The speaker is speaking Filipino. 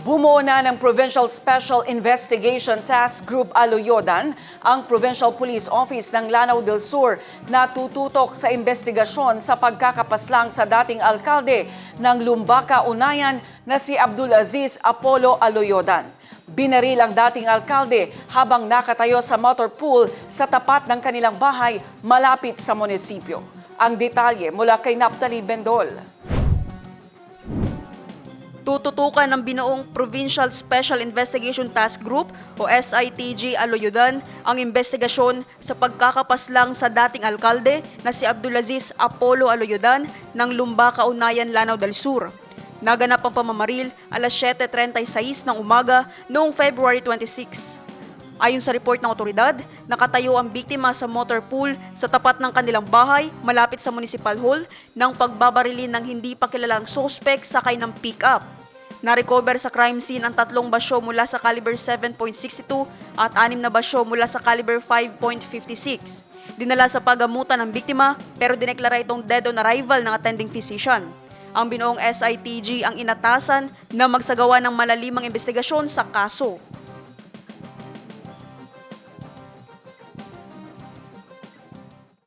Bumuo na ng Provincial Special Investigation Task Group Aluyodan ang Provincial Police Office ng Lanao del Sur na tututok sa investigasyon sa pagkakapaslang sa dating alkalde ng Lumbaca, Unayan na si Abdul Aziz Apollo Aluyodan. Binaril ang dating alkalde habang nakatayo sa motor pool sa tapat ng kanilang bahay malapit sa munisipyo. Ang detalye mula kay Naptali Bendol. Tututukan ng binuong Provincial Special Investigation Task Group o SITG Aloyudan ang investigasyon sa pagkakapaslang sa dating alkalde na si Abdulaziz Apollo Aloyudan ng Lumbaca, Unayan, Lanao del Sur. Naganap ang pamamaril alas 7.36 ng umaga noong February 26. Ayon sa report ng otoridad, nakatayo ang biktima sa motor pool sa tapat ng kanilang bahay malapit sa Municipal Hall nang pagbabarilin ng hindi pa kilalang sospek sakay ng pick-up. Na-recover sa crime scene ang tatlong basyo mula sa caliber 7.62 at anim na basyo mula sa caliber 5.56. Dinala sa pagamutan ng biktima pero dineklara itong dead on arrival ng attending physician. Ang binuong SITG ang inatasan na magsagawa ng malalimang investigasyon sa kaso.